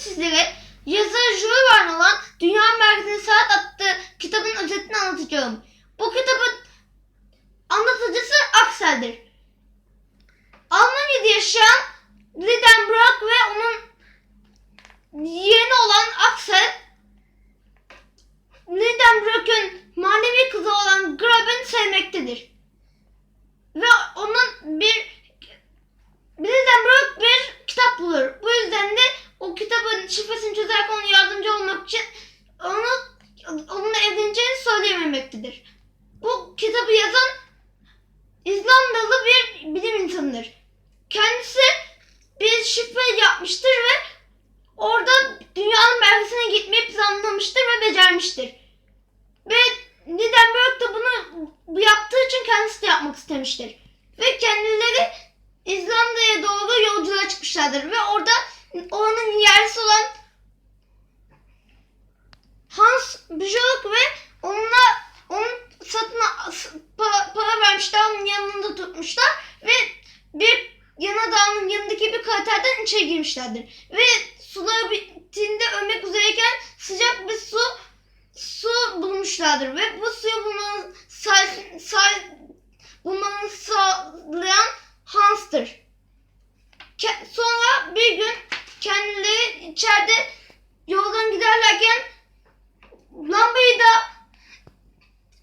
sizlere yazar Jules Verne olan Dünya Merkezine Saat adlı kitabın özetini anlatacağım. Bu kitabın anlatıcısı Axel'dir. Almanya'da yaşayan Lidenbrock ve onun yeğeni olan Axel Lidenbrock'un manevi kızı olan Graben'i sevmektedir. Ve onun bir Lidenbrock bir kitap bulur. Bu yüzden de o kitabın şifresini çözerken ona yardımcı olmak için onu onunla evleneceğini söyleyememektedir. Bu kitabı yazan İzlandalı bir bilim insanıdır. Kendisi bir şifre yapmıştır ve orada dünyanın merkezine gitmeyi planlamıştır ve becermiştir. Ve Lidenberg de bunu bu yaptığı için kendisi de yapmak istemiştir. Ve kendileri İzlanda'ya doğru yolculuğa çıkmışlardır ve orada oranın yerlisi olan Hans Björk ve onunla onun satın para, para vermişler, onun yanında tutmuşlar ve bir yana dağının yanındaki bir kraterden içeri girmişlerdir. Ve suları bittiğinde ölmek üzereyken sıcak bir bulmuşlardır ve bu suyu bulmanın say, say, bulmanı sağlayan Hans'tır. Ke- sonra bir gün kendileri içeride yoldan giderlerken lambayı da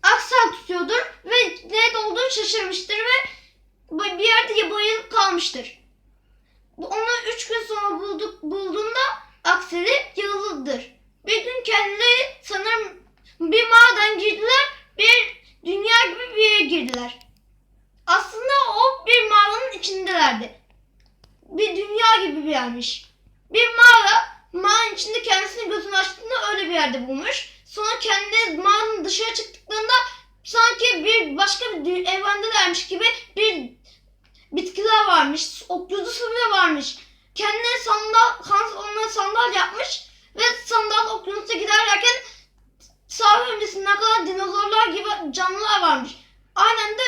Aksel tutuyordur ve nerede olduğunu şaşırmıştır ve bu- bir yerde bayılıp kalmıştır. Bu onu üç gün sonra bulduk, bulduğunda Aksel'i yaralıdır. Bir gün kendileri sanırım bir mağaradan girdiler, bir dünya gibi bir yere girdiler. Aslında o bir mağaranın içindelerdi. Bir dünya gibi bir yermiş. Bir mağara, mağaranın içinde kendisini gözünü açtığında öyle bir yerde bulmuş. Sonra kendi mağaranın dışarı çıktıklarında sanki bir başka bir dü- evrendelermiş gibi bir bitkiler varmış, okyanusu bile varmış. Kendine sandal, Hans onlara sandal yapmış ve sandal okyanusa giderlerken sahil öncesinde kadar dinozorlar gibi canlılar varmış. Aynen de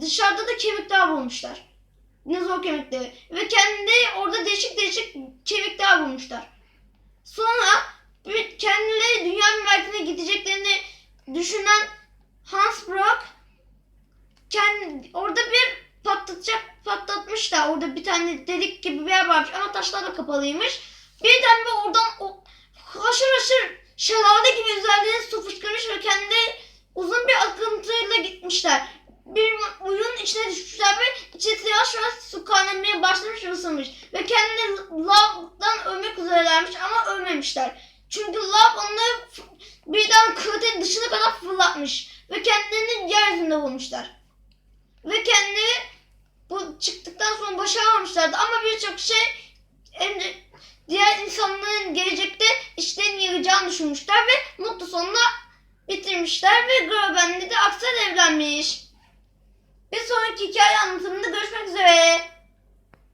dışarıda da kemikler bulmuşlar. Dinozor kemikleri. Ve kendileri orada değişik değişik kemikler bulmuşlar. Sonra bir- kendileri dünyanın merkezine gideceklerini düşünen Hans Brock kendi, orada bir patlatacak patlatmışlar. Orada bir tane delik gibi bir yer varmış ama taşlarla kapalıymış. Birden ve oradan o haşır haşır şelale gibi üzerlerine su fışkırmış ve kendi uzun bir akıntıyla gitmişler. Bir uyun içine düşmüşler ve içerisi yavaş yavaş su kaynamaya başlamış ve ısınmış. Ve kendileri lavdan ölmek üzerelermiş ama ölmemişler. Çünkü lav onları birden kraterin dışına kadar fırlatmış. Ve kendilerini yeryüzünde bulmuşlar. Ve kendileri bu çıktıktan sonra başaramamışlardı ama birçok şey diğer insanların gelecekte işlerini yarayacağını düşünmüşler ve mutlu sonunda bitirmişler ve Groben'le de Aksel evlenmiş. Bir sonraki hikaye anlatımında görüşmek üzere.